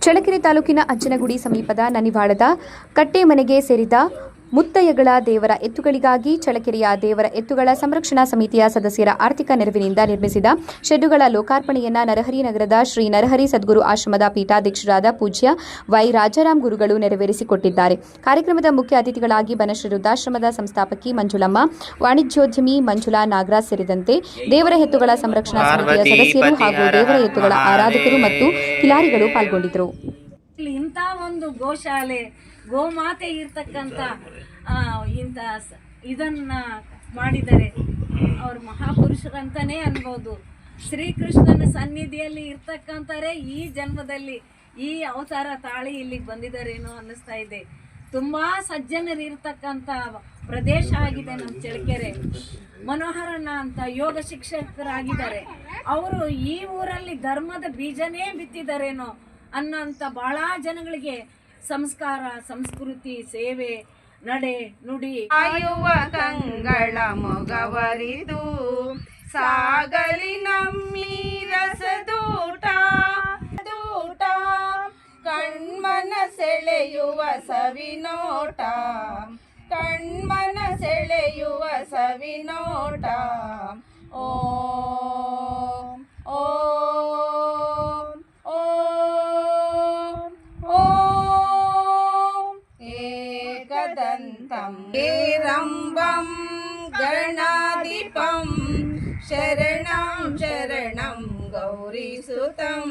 ಚಳ್ಳಕೆರೆ ತಾಲೂಕಿನ ಅಜ್ಜನಗುಡಿ ಸಮೀಪದ ನನಿವಾಳದ ಕಟ್ಟೆಮನೆಗೆ ಸೇರಿದ ಮುತ್ತಯ್ಯಗಳ ದೇವರ ಎತ್ತುಗಳಿಗಾಗಿ ಚಳಕೆರೆಯ ದೇವರ ಎತ್ತುಗಳ ಸಂರಕ್ಷಣಾ ಸಮಿತಿಯ ಸದಸ್ಯರ ಆರ್ಥಿಕ ನೆರವಿನಿಂದ ನಿರ್ಮಿಸಿದ ಶೆಡ್ಡುಗಳ ಲೋಕಾರ್ಪಣೆಯನ್ನ ನರಹರಿ ನಗರದ ಶ್ರೀ ನರಹರಿ ಸದ್ಗುರು ಆಶ್ರಮದ ಪೀಠಾಧ್ಯಕ್ಷರಾದ ಪೂಜ್ಯ ವೈ ರಾಜಾರಾಮ್ ಗುರುಗಳು ನೆರವೇರಿಸಿಕೊಟ್ಟಿದ್ದಾರೆ. ಕಾರ್ಯಕ್ರಮದ ಮುಖ್ಯ ಅತಿಥಿಗಳಾಗಿ ಬನಶ್ರೀ ವೃದ್ಧಾಶ್ರಮದ ಸಂಸ್ಥಾಪಕಿ ಮಂಜುಳಮ್ಮ ವಾಣಿಜ್ಯೋದ್ಯಮಿ ಮಂಜುಳಾ ನಾಗರಾಜ್ ಸೇರಿದಂತೆ ದೇವರ ಎತ್ತುಗಳ ಸಂರಕ್ಷಣಾ ಸಮಿತಿಯ ಸದಸ್ಯರು ಹಾಗೂ ದೇವರ ಎತ್ತುಗಳ ಆರಾಧಕರು ಮತ್ತು ಕಿಲಾರಿಗಳು ಪಾಲ್ಗೊಂಡಿದ್ದರು. ಇಂಥ ಒಂದು ಗೋಶಾಲೆ ಗೋಮಾತೆ ಇರ್ತಕ್ಕಂಥ ಇಂಥ ಇದನ್ನ ಮಾಡಿದರೆ ಅವ್ರ ಮಹಾಪುರುಷರಂತಾನೆ ಅನ್ಬೋದು. ಶ್ರೀಕೃಷ್ಣನ ಸನ್ನಿಧಿಯಲ್ಲಿ ಇರ್ತಕ್ಕಂಥರೇ ಈ ಜನ್ಮದಲ್ಲಿ ಈ ಅವತಾರ ತಾಳಿ ಇಲ್ಲಿಗೆ ಬಂದಿದ್ದಾರೇನೋ ಅನ್ನಿಸ್ತಾ ಇದೆ. ತುಂಬಾ ಸಜ್ಜನರು ಇರ್ತಕ್ಕಂಥ ಪ್ರದೇಶ ಆಗಿದೆ ನಮ್ಮ ಚಳ್ಳಕೆರೆ. ಮನೋಹರಣ್ಣ ಅಂತ ಯೋಗ ಶಿಕ್ಷಕರಾಗಿದ್ದಾರೆ. ಅವರು ಈ ಊರಲ್ಲಿ ಧರ್ಮದ ಬೀಜನೇ ಬಿತ್ತಿದ್ದಾರೇನೋ ಅನ್ನೋಂಥ ಭಾಳ ಜನಗಳಿಗೆ ಸಂಸ್ಕಾರ, ಸಂಸ್ಕೃತಿ, ಸೇವೆ, ನಡೆ, ನುಡಿ ಕಾಯುವ ಕಂಗಳ ಮೊಗವರಿದು, ಸಾಗಲಿ ನಮ್ಮಿ ರಸದೂಟ, ದೂಟ, ಕಣ್ಮನ ಸೆಳೆಯುವ ಸವಿನೋಟ, ಕಣ್ಮನ ಸೆಳೆಯುವ ಸವಿನೋಟ. ಓಂ एकदन्तं हेरम्बं गणाधिपं शरणं शरणं गौरीसुतं